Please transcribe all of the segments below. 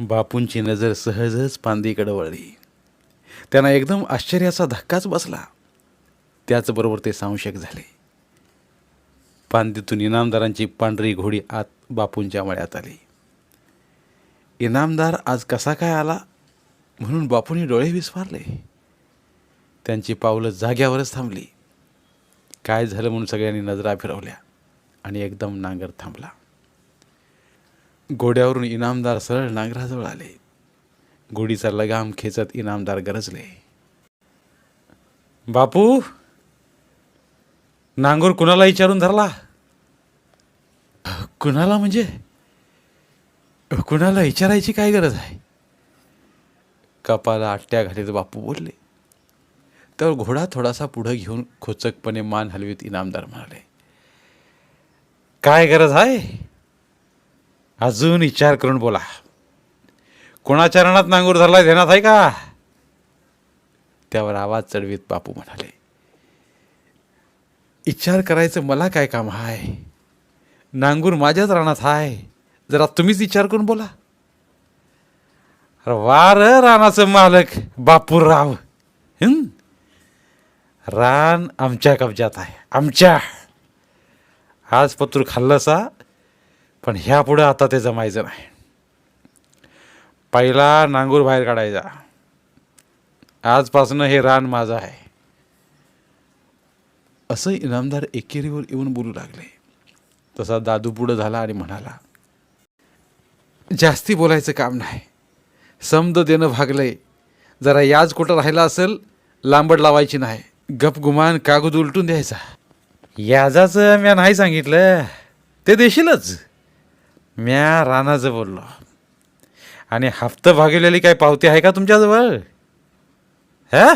बापूंची नजर सहजच पांदीकडे वळली. त्यांना एकदम आश्चर्याचा धक्काच बसला. त्याचबरोबर ते संशयक झाले. पांदीतून इनामदारांची पांढरी घोडी आत बापूंच्या मळ्यात आली. इनामदार आज कसा काय आला? म्हणून बापूंनी डोळे विस्फारले. त्यांची पावलं जाग्यावरच थांबली. काय झालं म्हणून सगळ्यांनी नजरा फिरवल्या आणि एकदम नांगर थांबला. घोड्यावरून इनामदार सरळ नांगराजवळ आले. घोडीचा लगाम खेचत इनामदार गरजले. बापू! नांगूर कुणाला विचारून धरला? कुणाला म्हणजे? कुणाला विचारायची काय गरज आहे? कपाला आट्ट्या घालीत बापू बोलले. तर घोडा थोडासा पुढं घेऊन खोचकपणे मान हलवीत इनामदार म्हणाले. काय गरज आहे? अजून विचार करून बोला. कोणाच्या रणात नांगूर धरलाय ध्यानात आहे का? त्यावर आवाज चढवीत बापू म्हणाले विचार करायचं मला काय काम आहे नांगूर माझ्याच रानात आहे जरा तुम्हीच विचार करून बोला. अरे वार रानाचं मालक बापूराव. रान आमच्या कब्जात आहे. आमच्या. आज पत्र खाल्लं सा पण ह्या पुढं आता ते जमायचं नाही. पहिला नांगूर बाहेर काढायचा. आजपासनं हे रान माझं आहे. असं इनामदार एकेरीवर येऊन बोलू लागले. तसा दादू पुढं झाला आणि म्हणाला जास्ती बोलायचं काम नाही. समद देणं भागलंय. जरा याज कुठं राहिला असेल लांबड लावायची नाही. गप गुमान कागद उलटून द्यायचा. याजाचं म्या नाही सांगितलं. ते देशीलच. म्या रानाचं बोललो. आणि हप्तं भागवलेली काय पावती आहे का तुमच्याजवळ? हा?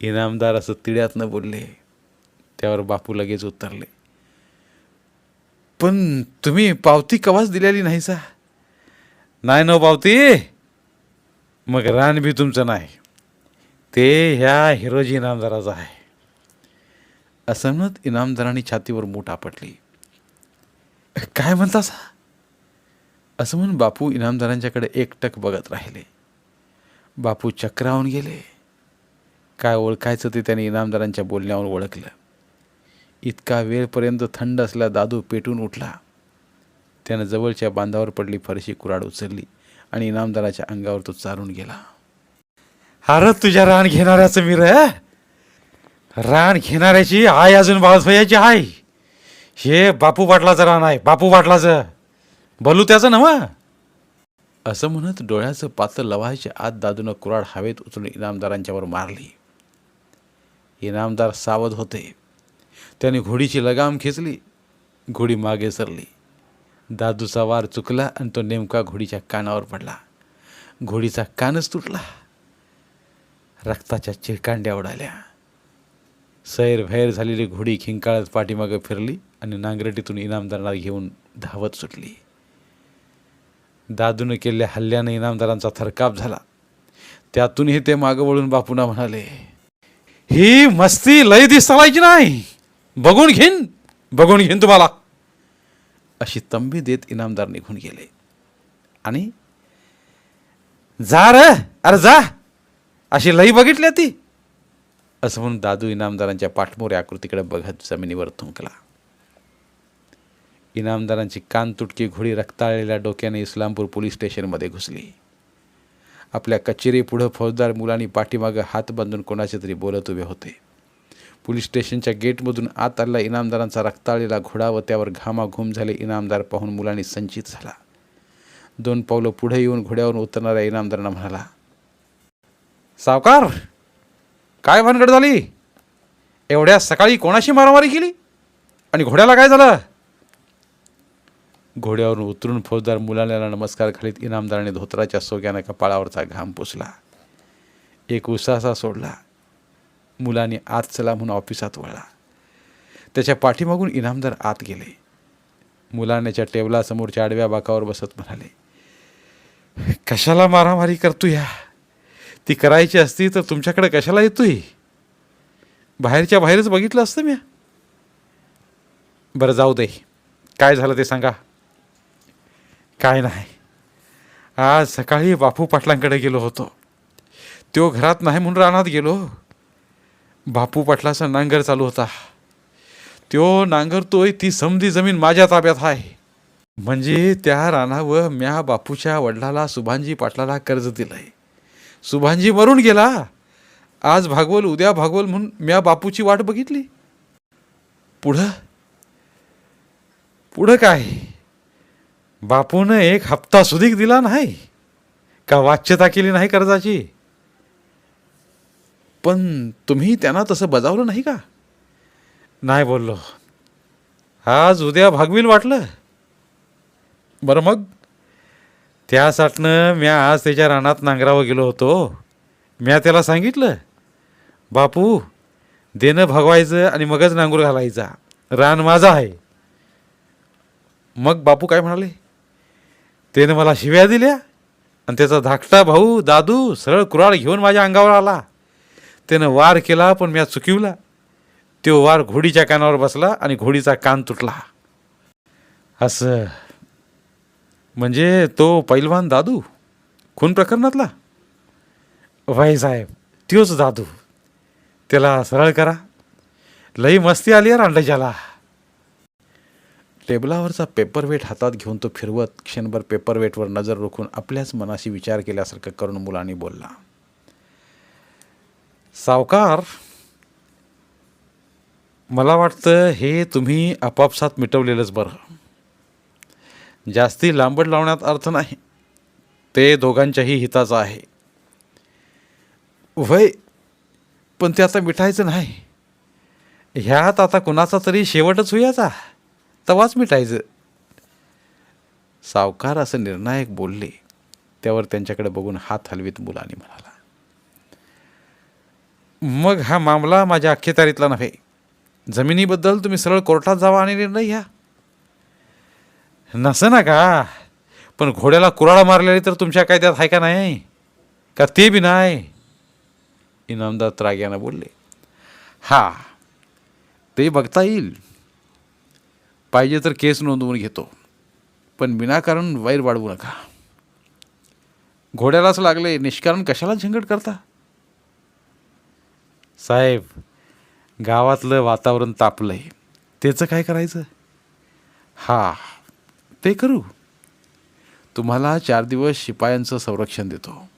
इनामदार असं तिड्यातनं बोलले. त्यावर बापू लगेच उतरले. पण तुम्ही पावती कवाच दिलेली नाही सा? नाही न हो पावती? मग रान बी तुमचं नाही. ते ह्या हिरोजी इनामदाराचं आहे. असं म्हणत इनामदारांनी छातीवर मूठ आपटली. काय म्हणतास असं म्हणून बापू इनामदारांच्याकडे एकटक बघत राहिले. बापू चक्रावून गेले. काय ओळखायचं ते त्याने इनामदारांच्या बोलण्यावर ओळखलं. इतका वेळपर्यंत थंड असला दादू पेटून उठला. त्यानं जवळच्या बांधावर पडली फरशी कुराड उचलली आणि इनामदाराच्या अंगावर तो चालून गेला. हरत तुझ्या रान घेणाऱ्याचं मी रे. रान घेणाऱ्याची आय अजून बाळसभयाची आहे हे बापू वाटला जरा नाही बापू पाटलाचं बोलू त्याचं नव असं म्हणत डोळ्याचं पात्र लवायच्या आत दादूनं कुराड हवेत उचलून इनामदारांच्यावर मारली. इनामदार सावध होते. त्याने घोडीची लगाम खेचली घोडी मागे सरली. दादूचा वार चुकला आणि तो नेमका घोडीच्या कानावर पडला. घोडीचा कानच तुटला. रक्ताच्या चिरकांड्या उडाल्या. सैरभैर झालेली घोडी खिंकाळत पाठीमागं फिरली आणि नांगरटीतून इनामदारांना घेऊन धावत सुटली. दादूनं केलेल्या हल्ल्यानं इनामदारांचा थरकाप झाला. त्यातूनही ते मागं वळून बापूना म्हणाले ही मस्ती लय दिसायची नाही. बघून घेईन. बघून घेईन तुम्हाला. अशी तंबी देत इनामदार निघून गेले. आणि जा र अरे जा. अशी लई बघितली ती. असं म्हणून दादू इनामदारांच्या पाठमोऱ्या आकृतीकडे बघत जमिनीवर थुंकला. इनामदारांची कान तुटकी घोडी रक्ताळलेल्या डोक्याने इस्लामपूर पोलीस स्टेशनमध्ये घुसली. आपल्या कचेरी पुढं फौजदार मुलांनी पाठीमागं हात बांधून कोणाचे तरी बोलत उभे होते. पोलीस स्टेशनच्या गेटमधून आत आलेला इनामदारांचा रक्ताळलेला घोडा व त्यावर घामाघूम झाले इनामदार पाहून मुलांनी संचित झाला. दोन पावलं पुढे येऊन घोड्यावरून उतरणाऱ्या इनामदारांना म्हणाला सावकार काय भानगड झाली? एवढ्या सकाळी कोणाशी मारामारी केली? आणि घोड्याला काय झालं? घोड्यावरून उतरून फौजदार मुलाण्याला नमस्कार घालीत इनामदाराने धोत्राच्या सोग्यानं कपाळावरचा घाम पुसला. एक उसासा सोडला. मुलाने आत चला म्हणून ऑफिसात वळला. त्याच्या पाठीमागून इनामदार आत गेले. मुलानेच्या टेबलासमोरच्या आडव्या बाकावर बसत म्हणाले कशाला मारामारी करतो या ती करायची असती तर तुमच्याकडे कशाला येतोय? बाहेरच्या बाहेरच बघितलं असतं मी. बरं जाऊ दे. काय झालं ते सांगा. काय नाही. आज सकाळी बापू पाटलांकडे गेलो होतो. तो घरात नाही म्हणून रानात गेलो. बापू पाटलाचा नांगर चालू होता. तो नांगरतोय ती समधी जमीन माझ्या ताब्यात आहे. म्हणजे त्या रानावर म्या बापूच्या वडिलाला सुभानजी पाटलाला कर्ज दिलंय. सुभानजी मरून गेला. आज भागवल उद्या भागवल म्हणून म्या बापूची वाट बघितली. पुढं? पुढं काय? बापूनं एक हप्ता सुधीक दिला नाही. का वाच्यता केली नाही कर्जाची? पण तुम्ही त्यांना तसं बजावलं नाही का? नाही बोललो. आज उद्या भागवील वाटलं. बरं मग? त्यासाठनं म्या आज त्याच्या रानात नांगरावं गेलो होतो. म्या त्याला सांगितलं बापू देणं भगवायचं आणि मगच नांगूर घालायचा. रान माझा आहे. मग बापू काय म्हणाले त्यानं मला शिव्या दिल्या आणि त्याचा धाकटा भाऊ दादू सरळ कुराळ घेऊन माझ्या अंगावर आला. त्यानं वार केला पण म्या चुकिवला. तो वार घोडीच्या कानावर बसला आणि घोडीचा कान तुटला. असं म्हणजे तो पैलवान दादू खून प्रकरणातला? भाई साहेब त्योच दादू. त्याला सरळ करा. लई मस्ती आली यार अंड्याच्याला टेबलावरचा पेपरवेट हातात घेऊन तो फिरवत क्षणभर पेपरवेटवर नजर रोखून आपल्याच मनाशी विचार केल्यासारखं करून मुलांनी बोलला. सावकार मला वाटतं हे तुम्ही आपापसात मिटवलेलंच बरं. जास्ती लांबड लावण्यात अर्थ नाही. ते दोघांच्याही हिताचं आहे. वय पण ते आता मिठायचं नाही. ह्यात आता कुणाचा तरी शेवटच होयाचा. तवाच मिटायचं. सावकार असं निर्णायक बोलले. त्यावर त्यांच्याकडे बघून हात हलवीत मुलाने म्हणाला. मग हा मामला माझ्या अख्खेतारीतला नव्हे. जमिनीबद्दल तुम्ही सरळ कोर्टात जावा आणि निर्णय घ्या. नसं ना का? पण घोड्याला कुराळा मारलेली तर तुमच्या कायद्यात आहे का नाही? का ते बी नाही? इनामदार त्राग्यानं बोलले. हा ते बघता येईल. पाहिजे तर केस नोंदवून घेतो. पण विनाकारण वैर वाढवू नका. घोड्यालाच लागले निष्कारण कशाला झंगट करता? साहेब गावातलं वातावरण तापलंय. त्याचं काय करायचं? हा ते करू. तुम्हाला चार दिवस शिपायांचं संरक्षण देतो.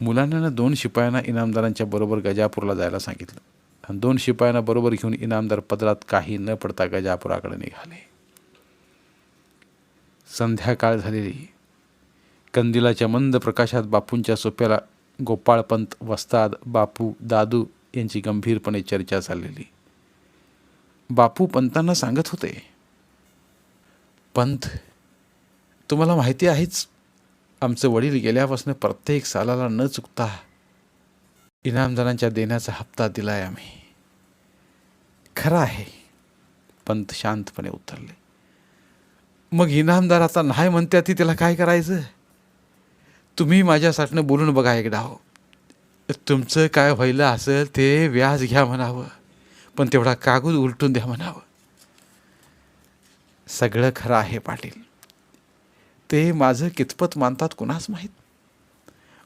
मुलांना दोन शिपायांना इनामदारांच्या बरोबर गजापूरला जायला सांगितलं. आणि दोन शिपायांना बरोबर घेऊन इनामदार पदरात काही न पडता गजापुराकडे निघाले. संध्याकाळ झालेली. कंदिलाच्या मंद प्रकाशात बापूंच्या सोप्याला गोपाळपंत वस्ताद बापू दादू यांची गंभीरपणे चर्चा चाललेली. बापू पंतांना सांगत होते पंथ तुम्हाला माहिती आहेच आमचं वडील गेल्यापासून प्रत्येक सालाला न चुकता इनामदारांच्या देण्याचा हप्ता दिला आहे आम्ही. खरं आहे पंत शांतपणे उतरले. मग इनामदार आता नाही म्हणते ती त्याला काय करायचं? तुम्ही माझ्यासाठीनं बोलून बघा एकदा हो. तुमचं काय व्हायला असेल ते व्याज घ्या म्हणावं पण तेवढा कागद उलटून द्या म्हणावं. सगळं खरं आहे पाटील. ते माझं कितपत मानतात कुणास माहीत?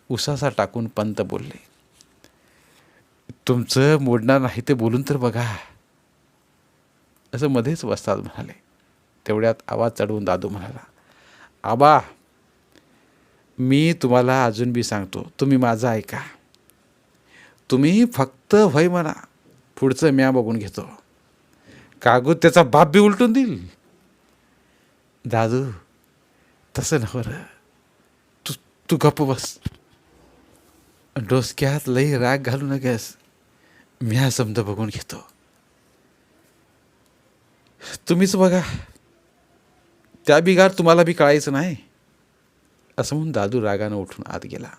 उसासा टाकून पंत बोलले. तुमचं मोडणार नाही ते बोलून तर बघा. असं मध्येच वस्ताद म्हणाले. तेवढ्यात आवाज चढवून दादू म्हणाला आबा मी तुम्हाला अजून बी सांगतो तुम्ही माझं ऐका. तुम्ही फक्त व्हय म्हणा पुढचं म्या बघून घेतो. कागद त्याचा बाप बी उलटून देईल. दादू तसं नको रे. तू तू गप्प बस. डोसक्यात लई राग घालू मी हा समजा बघून घेतो. तुम्हीच बघा. त्या बिगार तुम्हाला बी कळायचं नाही. असं म्हणून दादू रागानं उठून आत गेला.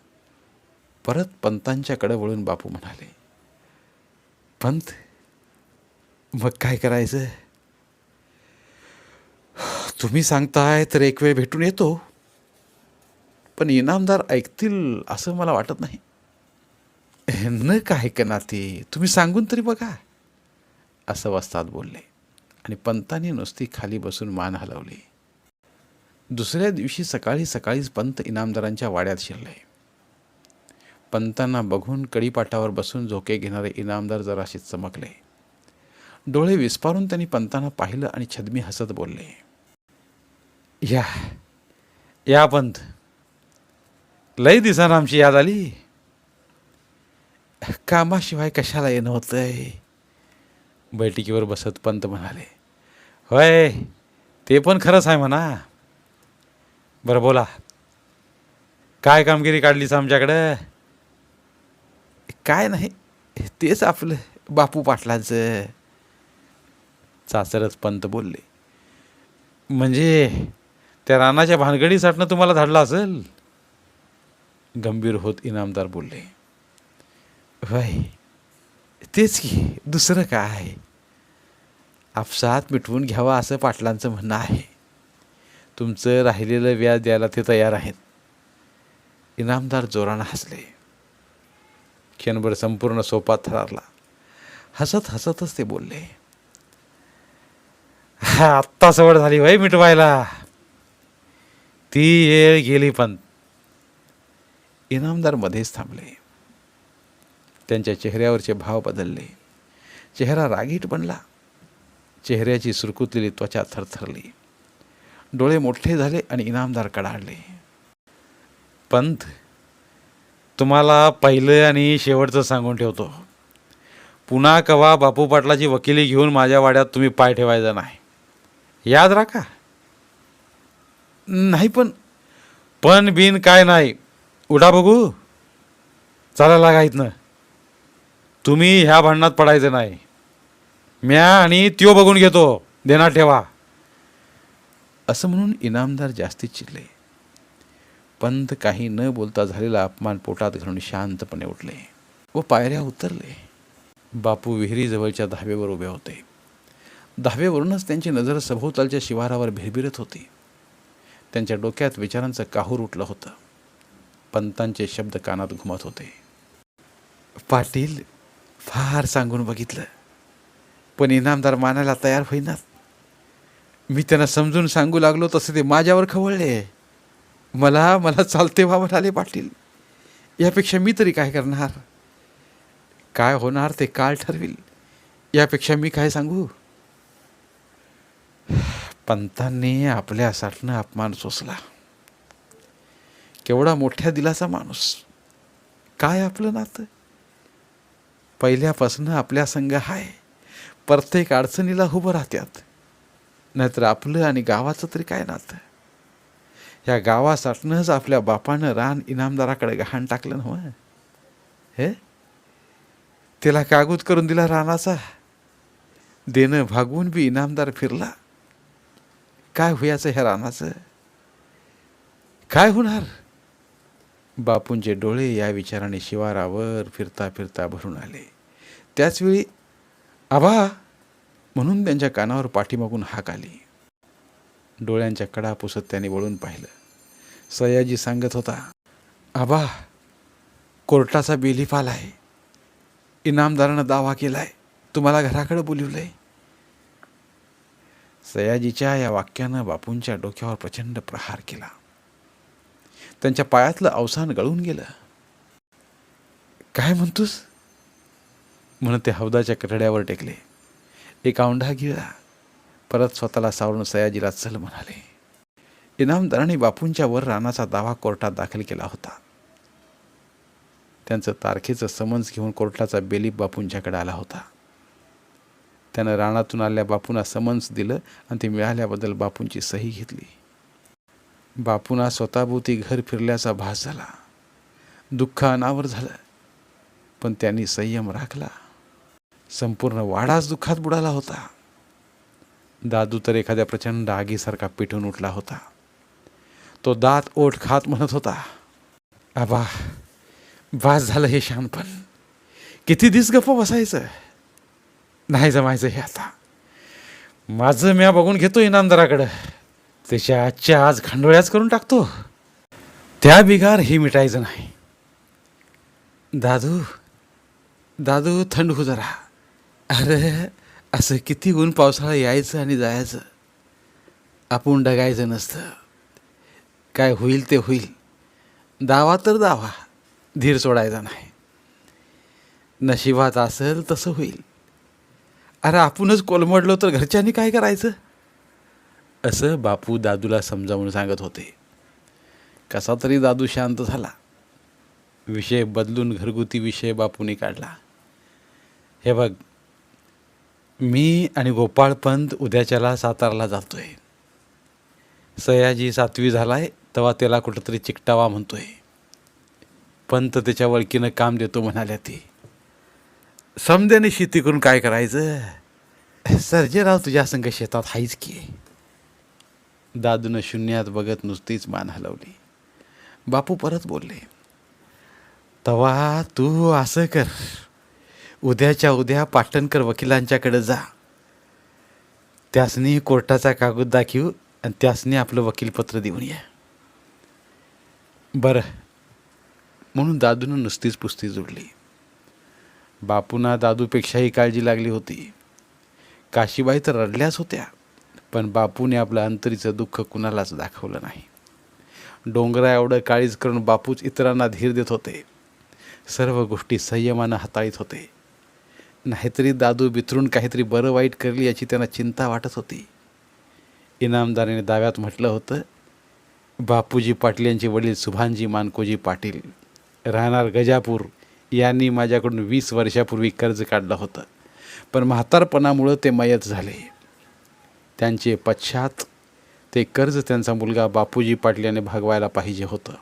परत पंतांच्याकडे वळून बापू म्हणाले पंत मग काय करायचं? तुम्ही सांगताय तर एक वेळ भेटून येतो. पण इनामदार ऐकतील असं मला वाटत नाही. न काय का ते तुम्ही सांगून तरी बघा. असं वस्ताद बोलले आणि पंतांनी नुसती खाली बसून मान हलवली. दुसऱ्या दिवशी सकाळी सकाळीच पंत इनामदारांच्या वाड्यात शिरले. पंतांना बघून कडीपाटावर बसून झोके घेणारे इनामदार जराशी चमकले. डोळे विस्पारून त्यांनी पंतांना पाहिलं आणि छदमी हसत बोलले. या या पंत. लई दिसान आमची याद आली. कामाशिवाय कशाला येणं होतंय? बैठकीवर बसत पंत म्हणाले होय ते पण खरंच आहे म्हणा. बरं बोला. काय कामगिरी काढलीच आमच्याकडं? काय नाही तेच आपलं बापू पाटलांचं. चाचरच पंत बोलले म्हणजे त्या रानाच्या भानगडीसाठनं तुम्हाला धाडलं असेल? गंभीर होत इनामदार बोलले वय तेच की दुसरं काय? आपसात मिटवून घ्यावा असं पाटलांचं म्हणणं आहे. तुमचं राहिलेलं व्याज द्यायला ते तयार आहेत. इनामदार जोरानं हसले. क्षणभर संपूर्ण सोपा थरारला. हसत हसतच ते बोलले हा आत्ता सवड झाली वय मिटवायला. ती येळ गेली पण इनामदार मध्येच थांबले. त्यांच्या चेहऱ्यावरचे भाव बदलले. चेहरा रागीट बनला. चेहऱ्याची सुरकुतलेली त्वचा थरथरली. डोळे मोठे झाले आणि इनामदार कडाडले. पंत तुम्हाला पहिलं आणि शेवटचं सांगून ठेवतो. पुन्हा कवा बापू पाटलाची वकिली घेऊन माझ्या वाड्यात तुम्ही पाय ठेवायचा नाही. याद राखा. नाही पण पण बिन काय नाही. उडा बघू. चालायला लागा इथनं. तुम्ही ह्या भांडणात पडायचं नाही. म्या आणि त्यो बघून घेतो. देणार ठेवा. असं म्हणून इनामदार जास्तीत चिडले. पंत काही न बोलता झालेला अपमान पोटात घालून शांतपणे उठले व पायऱ्या उतरले. बापू विहिरीजवळच्या धाब्यावर उभे होते. धाब्यावरूनच त्यांची नजर सभोवतालच्या शिवारावर भिरभिरत होती. त्यांच्या डोक्यात विचारांचं काहूर उठलं होतं. पंतांचे शब्द कानात घुमत होते. पाटील फार सांगून बघितलं. पण इनामदार मानायला तयार होईनात. मी त्यांना समजून सांगू लागलो तसे ते माझ्यावर खवळले. मला मला चालते व्हा म्हणाले पाटील. यापेक्षा मी तरी काय करणार? काय होणार ते काळ ठरविल. यापेक्षा मी काय सांगू? पंतांनी आपल्या साठनं अपमान सोसला. केवढा मोठ्या दिलाचा माणूस. काय आपलं नातं? पहिल्यापासून आपल्या संघ आहे प्रत्येक अडचणीला उभं राहत्यात. नाहीतर आपलं आणि गावाचं तरी काय नातं? ह्या गावासाठनंच आपल्या बापानं रान इनामदाराकडे गहाण टाकलं ना हे? त्याला कागूद करून दिला रानाचा. देणं भागवून बी इनामदार फिरला. काय होयाचं ह्या रानाचं? काय होणार? बापूंचे डोळे या विचाराने शिवारावर फिरता फिरता भरून आले. त्याचवेळी आबा म्हणून त्यांच्या कानावर पाठीमागून हाक आली. डोळ्यांच्या कडा पुसत त्याने वळून पाहिलं. सयाजी सांगत होता आबा कोर्टाचा बेलीफ आहे. इनामदारानं दावा केलाय. तुम्हाला घराकडे बोलिवलंय. सयाजीच्या या वाक्यानं बापूंच्या डोक्यावर प्रचंड प्रहार केला. त्यांच्या पायातलं अवसान गळून गेलं. काय म्हणतोस? म्हणून ते हौदाच्या कठड्यावर टेकले. एक औंढा गिळा. परत स्वतःला सावरून सयाजीला चल म्हणाले. इनामदाराने बापूंच्या वर रानाचा दावा कोर्टात दाखल केला होता. त्यांचं तारखेचं समन्स घेऊन कोर्टाचा बेलीप बापूंच्याकडे आला होता. त्यानं रानातून आल्या बापूंना समन्स दिलं आणि ते मिळाल्याबद्दल बापूंची सही घेतली. बापूंना स्वतःभोवती घर फिरल्याचा भास झाला. दुःख अनावर झालं. पण त्यांनी संयम राखला. संपूर्ण वाडाच दुःखात बुडाला होता. दादू तर एखाद्या प्रचंड आगीसारखा पेटून उठला होता. तो दात ओठ खात म्हणत होता आबा भास झालं हे शानपण. किती दिस गप्प बसायचं. नाही जमायचं हे आता. माझं म्या बघून घेतो इनामदाराकडं त्याच्या आजच्या आज खांडोळ्याच करून टाकतो. त्या बिगार हे मिटायचं नाही. दादू दादू थंड हो जरा. अरे असं किती ऊन पावसाळा यायचं आणि जायचं. आपण डगायचं नसतं. काय होईल ते होईल. दावा तर दावा. धीर सोडायचा नाही. नशिबात असेल तसं होईल. अरे आपणच कोलमडलो तर घरच्यांनी काय करायचं? असं बापू दादूला समजावून सांगत होते. कसा तरी दादू शांत झाला. विषय बदलून घरगुती विषय बापूने काढला. हे बघ मी आणि गोपाळपंत उद्याच्याला सातारला जातोय. सयाजी सातवी झालाय तेव्हा त्याला कुठंतरी चिकटावा म्हणतोय. पंत त्याच्या वळकीनं काम देतो म्हणाल्या ती. समद्याने शेती करून काय करायचं? सर्जेराव तुझ्या संघ शेतात हायच की. दादूनं शून्यात बघत नुसतीच मान हलवली. बापू परत बोलले तवा तू असं कर. उद्याच्या उद्या पाटणकर वकिलांच्याकडे जा. त्यासनी कोर्टाचा कागद दाखवू आणि त्यासनी आपलं वकीलपत्र देऊन या. बरं. म्हणून दादूनं नुसतीच पुस्ती जोडली. बापूंना दादूपेक्षाही काळजी लागली होती. काशीबाई तर रडल्याच होत्या पण बापूने आपलं अंतरीचं दुःख कुणालाच दाखवलं नाही. डोंगरा एवढं काळीज करून बापूच इतरांना धीर देत होते. सर्व गोष्टी संयमानं हाताळीत होते. नाहीतरी दादू बिथरून काहीतरी बरं वाईट करली याची त्यांना चिंता वाटत होती. इनामदाराने दाव्यात म्हटलं होतं बापूजी पाटील यांचे वडील सुभानजी मानकोजी पाटील राहणार गजापूर यांनी माझ्याकडून वीस वर्षापूर्वी कर्ज काढलं होतं. पण म्हातारपणामुळं ते मयत झाले. त्यांचे पश्चात ते कर्ज त्यांचा मुलगा बापूजी पाटील याने भागवायला पाहिजे होतं.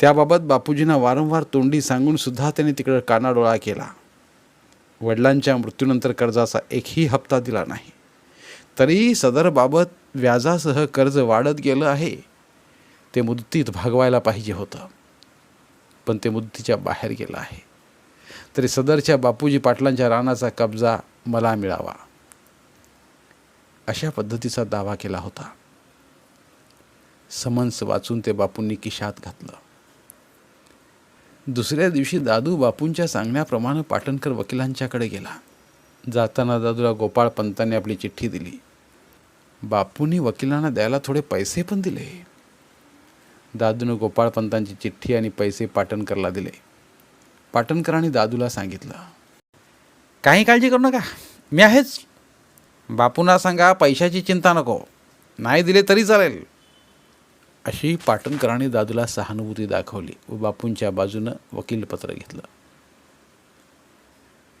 त्याबाबत बापूजींना वारंवार तोंडी सांगूनसुद्धा त्यांनी तिकडं कानाडोळा केला. वडिलांच्या मृत्यूनंतर कर्जाचा एकही हप्ता दिला नाही. तरी सदरबाबत व्याजासह कर्ज वाढत गेलं आहे. ते मुदतीत भागवायला पाहिजे होतं. पण ते मुद्दीच्या बाहेर गेलं आहे. तरी सदरच्या बापूजी पाटलांच्या रानाचा कब्जा मला मिळावा. अशा पद्धतीचा दावा केला होता. समन्स वाचून ते बापूंनी किशात घातलं. दुसऱ्या दिवशी दादू बापूंच्या सांगण्याप्रमाणे पाटणकर वकिलांच्याकडे गेला. जाताना दादूला गोपाळ पंतांनी आपली चिठ्ठी दिली. बापूंनी वकिलांना द्यायला थोडे पैसे पण दिले. दादूनं गोपाळपंतांची चिठ्ठी आणि पैसे पाटणकरला दिले. पाटणकरांनी दादूला सांगितलं काही काळजी करू नका. मी आहेच. बापूंना सांगा पैशाची चिंता नको. नाही दिले तरी चालेल. अशी पाटणकरांनी दादूला सहानुभूती दाखवली व बापूंच्या बाजूनं वकीलपत्र घेतलं.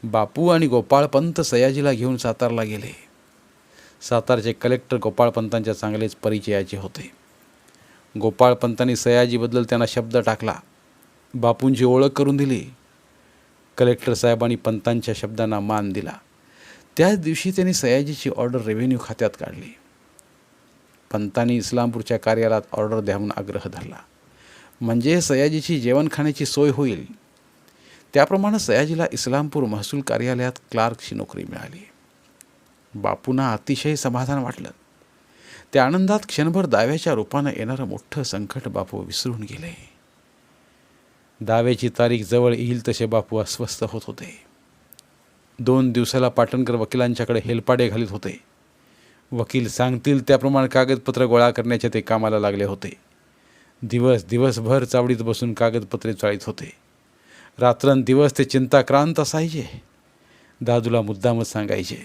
बापू आणि गोपाळपंत सयाजीला घेऊन सातारला गेले. सातारचे कलेक्टर गोपाळपंतांच्या चांगलेच परिचयाचे होते. गोपाळपंतांनी सयाजीबद्दल त्यांना शब्द टाकला. बापूंची ओळख करून दिली. कलेक्टर साहेबांनी पंतांच्या शब्दांना मान दिला. त्याच दिवशी त्यांनी सयाजीची ऑर्डर रेव्हेन्यू खात्यात काढली. पंतांनी इस्लामपूरच्या कार्यालयात ऑर्डर द्यावून आग्रह धरला. म्हणजे सयाजीची जेवणखाण्याची सोय होईल. त्याप्रमाणे सयाजीला इस्लामपूर महसूल कार्यालयात क्लार्कची नोकरी मिळाली. बापूंना अतिशय समाधान वाटलं. त्या आनंदात क्षणभर दाव्याच्या रूपानं येणारं मोठं संकट बापू विसरून गेले. दाव्याची तारीख जवळ येईल तसे बापू अस्वस्थ होत होते. दोन दिवसाला पाटणकर वकिलांच्याकडे हेलपाडे घालीत होते. वकील सांगतील त्याप्रमाणे कागदपत्र गोळा करण्याचे ते कामाला लागले होते. दिवस दिवसभर चावडीत बसून कागदपत्रे चाळीत होते. रात्रंदिवस ते चिंताक्रांत असायचे. दादूला मुद्दामच सांगायचे.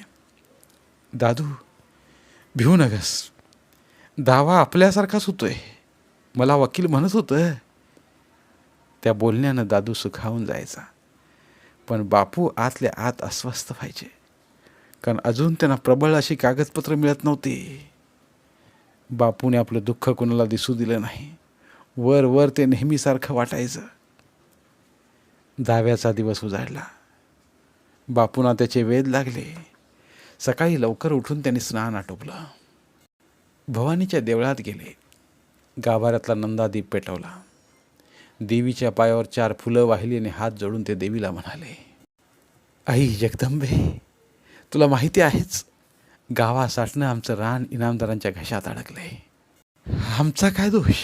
दादू भिवू नगस. दावा आपल्यासारखाच होतोय. मला वकील म्हणत होतं त्या बोलण्यानं दादू सुखावून जायचा. पण बापू आतल्या आत अस्वस्थ व्हायचे. कारण अजून त्यांना प्रबळ अशी कागदपत्र मिळत नव्हती. बापूने आपलं दुःख कोणाला दिसू दिलं नाही. वर वर ते नेहमीसारखं वाटायचं. दाव्याचा दिवस उजाडला. बापूंना त्याचे वेध लागले. सकाळी लवकर उठून त्यांनी स्नान आटोपलं. भवानीच्या देवळात गेले. गाभाऱ्यातला नंदादीप पेटवला. देवीच्या पायावर चार फुलं वाहिली आणि हात जोडून ते देवीला म्हणाले आई जगदंबे तुला माहिती आहेच गावासाठनं आमचं रान इनामदारांच्या घशात अडकले. आमचा काय दोष?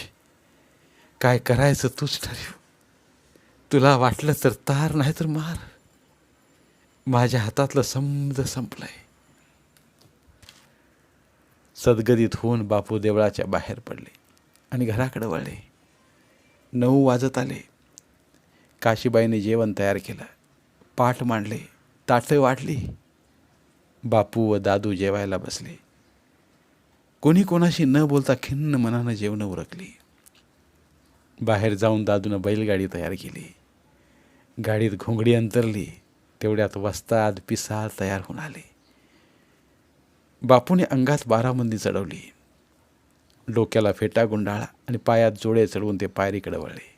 काय करायचं तूच ठरव. तुला वाटलं तर तार नाही तर मार. माझ्या हातातलं समज संपलंय. सदगदित होऊन बापू देवळाच्या बाहेर पडले आणि घराकडे वळले. नऊ वाजत आले. काशीबाईने जेवण तयार केलं. पाठ मांडले. ताटं वाढली बापू व दादू जेवायला बसले. कोणी कोणाशी न बोलता खिन्न मनानं जेवणं उरकली. बाहेर जाऊन दादूनं बैलगाडी तयार केली. गाडीत घोंगडी अंतरली. तेवढ्यात वस्ताद पिसाळ तयार होऊन आले. बापूने अंगात बारामंदी चढवली. डोक्याला फेटा गुंडाळा आणि पायात जोडे चढवून ते पायरीकडे वळले.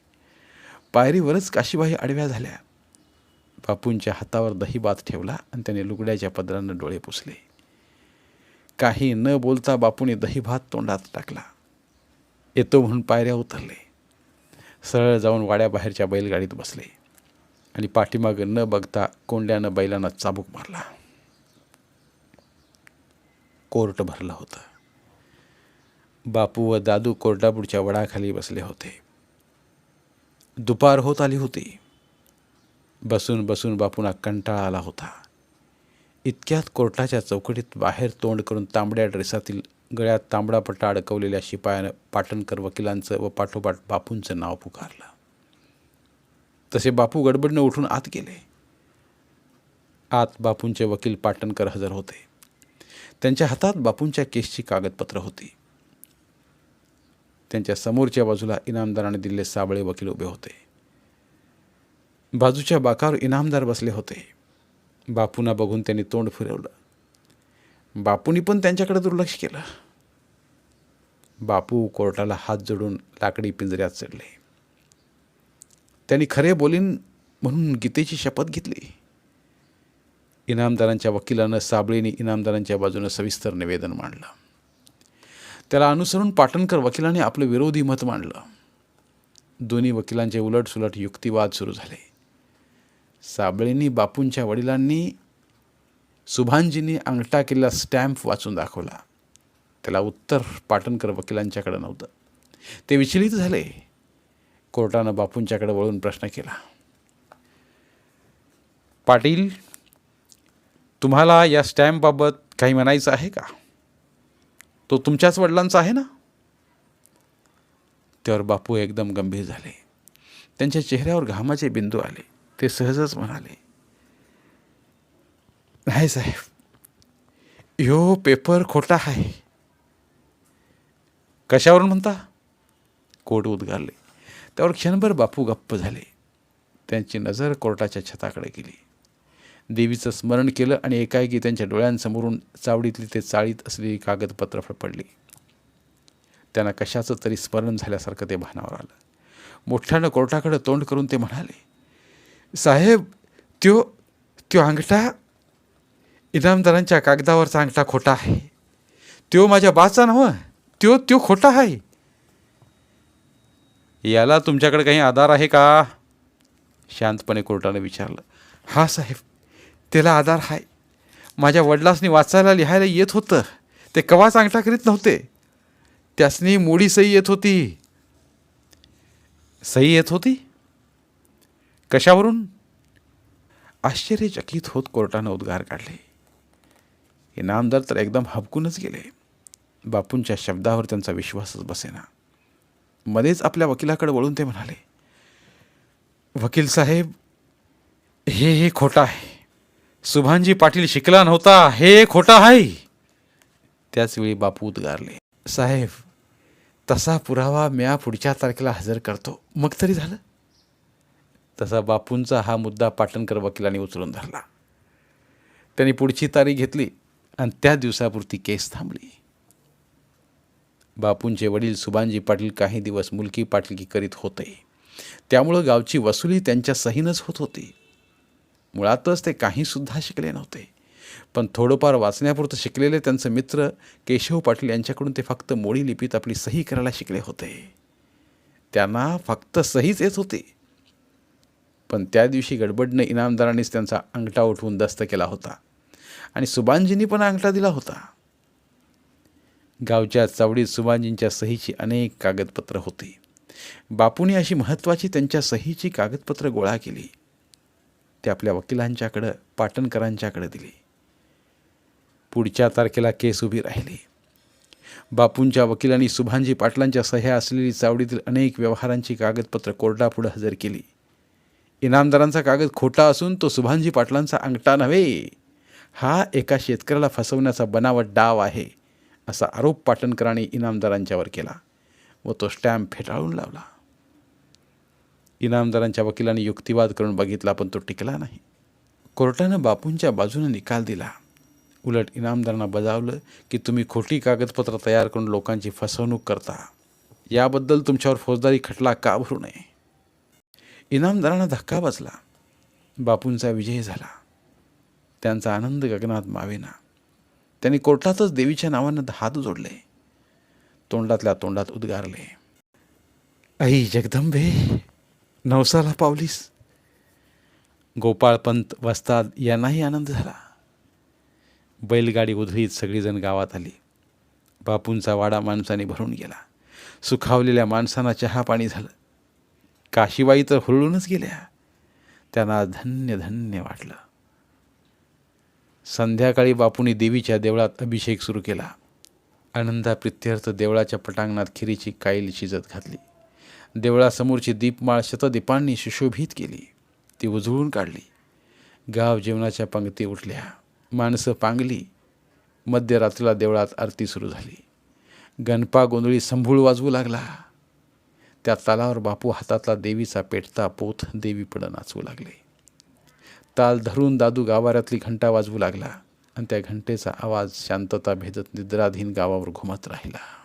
पायरीवरच काशीबाई आडव्या झाल्या. बापूंच्या हातावर दहीभात ठेवला आणि त्याने लुगड्याच्या पदरानं डोळे पुसले. काही न बोलता बापूने दहीभात तोंडात टाकला. येतो म्हणून पायऱ्या उतरले. सरळ जाऊन वाड्याबाहेरच्या बैलगाडीत बसले आणि पाठीमागं न बघता कोंड्यानं बैलांना चाबूक मारला. कोर्ट भरला होता. बापू व दादू कोर्टापुढच्या वडाखाली बसले होते. दुपार होत आली होती. बसून बसून बापूंना कंटाळा आला होता. इतक्यात कोर्टाच्या चौकटीत बाहेर तोंड करून तांबड्या ड्रेसातील गळ्यात तांबडा पट्टा अडकवलेल्या शिपायानं पाटणकर वकिलांचं व पाठोपाठ बापूंचं नाव पुकारलं. तसे बापू गडबडनं उठून आत गेले. आत बापूंचे वकील पाटणकर हजर होते. त्यांच्या हातात बापूंच्या केसची कागदपत्र होती. त्यांच्या समोरच्या बाजूला इनामदाराने दिलेले साबळे वकील उभे होते. बाजूच्या बाकावर इनामदार बसले होते. बापूंना बघून त्यांनी तोंड फिरवलं. बापूंनी पण त्यांच्याकडे दुर्लक्ष केलं. बापू कोर्टाला हात जोडून लाकडी पिंजऱ्यात चढले. त्यांनी खरे बोलीन म्हणून गीतेची शपथ घेतली. इनामदारांच्या वकिलानं साबळेने इनामदारांच्या बाजूनं सविस्तर निवेदन मांडलं. त्याला अनुसरून पाटणकर वकिलाने आपलं विरोधी मत मांडलं. दोन्ही वकिलांचे उलटसुलट युक्तिवाद सुरू झाले. साबळेंनी बापूंच्या वडिलांनी सुभानजींनी अंगठा केलेला स्टॅम्प वाचून दाखवला. त्याला उत्तर पाटणकर वकिलांच्याकडे नव्हतं. ते विचलित झाले. कोर्टानं बापूंच्याकडे वळून प्रश्न केला. पाटील तुम्हाला या स्टॅम्पबाबत काही म्हणायचं आहे का? तो तुमच्याच वडिलांचा आहे ना? त्यावर बापू एकदम गंभीर झाले. त्यांच्या चेहऱ्यावर घामाचे बिंदू आले. ते सहजच म्हणाले नाही साहेब ह्यो पेपर खोटा आहे. कशावरून म्हणता? कोर्ट उद्गारले. त्यावर क्षणभर बापू गप्प झाले. त्यांची नजर कोर्टाच्या छताकडे गेली. देवीचं स्मरण केलं आणि एकाएकी त्यांच्या डोळ्यांसमोरून चावडीतली ते चाळीत असलेली कागदपत्र फडफडली. त्यांना कशाचं तरी स्मरण झाल्यासारखं ते भानावर आलं. मोठ्यानं कोर्टाकडे तोंड करून ते म्हणाले साहेब त्यो त्यो अंगठा इनामदारांच्या कागदावरचा अंगठा खोटा आहे. त्यो माझ्या बाचा नव त्यो त्यो खोटा आहे. याला तुमच्याकडे काही आधार आहे का? शांतपणे कोर्टाने विचारलं. हा साहेब त्याला आधार आहे माझ्या वडिलासनी वाचायला लिहायला येत होतं. ते कवाच अंगठा करीत नव्हते. त्यासनी मोडी सही येत होती. सही येत होती? कशावरून? आश्चर्यचकित होत कोर्टानं उद्गार काढले. इनामदार तर एकदम हबकूनच गेले. बापूंच्या शब्दावर त्यांचा विश्वासच बसेना. मध्येच आपल्या वकिलाकडे वळून ते म्हणाले वकील साहेब हे हे खोटं आहे. सुभानजी पाटील शिकला नव्हता हे खोटं आहे. त्याचवेळी बापू उद्गारले साहेब तसा पुरावा म्या पुढच्या तारखेला हजर करतो. मग तरी झालं. तसा बापूंचा हा मुद्दा पाटणकर वकिलांनी उचलून धरला. त्यांनी पुढची तारीख घेतली आणि त्या दिवसापुरती केस थांबली. बापूंचे वडील सुभानजी पाटील काही दिवस मुलकी पाटीलकी करीत होते. त्यामुळं गावची वसुली त्यांच्या सहीनच होत होती. मुळातच ते काहीसुद्धा शिकले नव्हते. पण थोडंफार वाचण्यापुरतं शिकलेले त्यांचे मित्र केशव पाटील यांच्याकडून ते फक्त मोडी लिपीत आपली सही करायला शिकले होते. त्यांना फक्त सहीच येत होती. पण त्या दिवशी गडबडनं इनामदारांनीच त्यांचा अंगठा उठवून दस्त केला होता. आणि सुभानजींनी पण अंगठा दिला होता. गावच्या चावडीत सुभानजींच्या सहीची अनेक कागदपत्र होती. बापूंनी अशी महत्त्वाची त्यांच्या सहीची कागदपत्र गोळा केली. ते आपल्या वकिलांच्याकडं पाटणकरांच्याकडे दिली. पुढच्या तारखेला केस उभी राहिली. बापूंच्या वकिलांनी सुभानजी पाटलांच्या सह्या असलेली चावडीतील अनेक व्यवहारांची कागदपत्र कोर्टापुढे हजर केली. इनामदारांचा कागद खोटा असून तो सुभानजी पाटलांचा अंगठा नव्हे. हा एका शेतकऱ्याला फसवण्याचा बनावट डाव आहे असा आरोप पाटणकरांनी इनामदारांच्यावर केला व तो स्टॅम्प फेटाळून लावला. इनामदारांच्या वकिलांनी युक्तिवाद करून बघितला पण तो टिकला नाही. कोर्टानं बापूंच्या बाजूने निकाल दिला. उलट इनामदारांना बजावलं की तुम्ही खोटी कागदपत्र तयार करून लोकांची फसवणूक करता. याबद्दल तुमच्यावर फौजदारी खटला का भरू नये. इनामदारांना धक्का बसला. बापूंचा विजय झाला. त्यांचा आनंद गगनात मावेना. त्यांनी कोर्टातच देवीच्या नावानं हात जोडले. तोंडातल्या तोंडात उद्गारले. आई जगदंबे नवसाला पावलीस. गोपाळपंत वस्ताद यांनाही आनंद झाला. बैलगाडी उधळीत सगळीजण गावात आली. बापूंचा वाडा माणसाने भरून गेला. सुखावलेल्या माणसांना चहा पाणी झालं. काशीबाई तर हुरळूनच गेल्या. त्यांना धन्य धन्य वाटलं. संध्याकाळी बापूंनी देवीच्या देवळात अभिषेक सुरू केला. आनंदा प्रित्यर्थ देवळाच्या पटांगणात खिरीची काईल शिजत घातली. देवळासमोरची दीपमाळ शतदीपांनी सुशोभित केली. ती उजळून काढली. गाव जेवणाच्या पंक्ती उठल्या. माणसं पांगली. मध्यरात्रीला देवळात आरती सुरू झाली. गणपा गोंधळी संभूळ वाजवू लागला. त्या तालावर बापू हातातला देवीचा पेटता पोथ देवीपुढं नाचवू लागले. ताल धरून दादू गावाऱ्यातली घंटा वाजवू लागला आणि त्या घंटेचा आवाज शांतता भेदत निद्राधीन गावावर घुमत राहिला.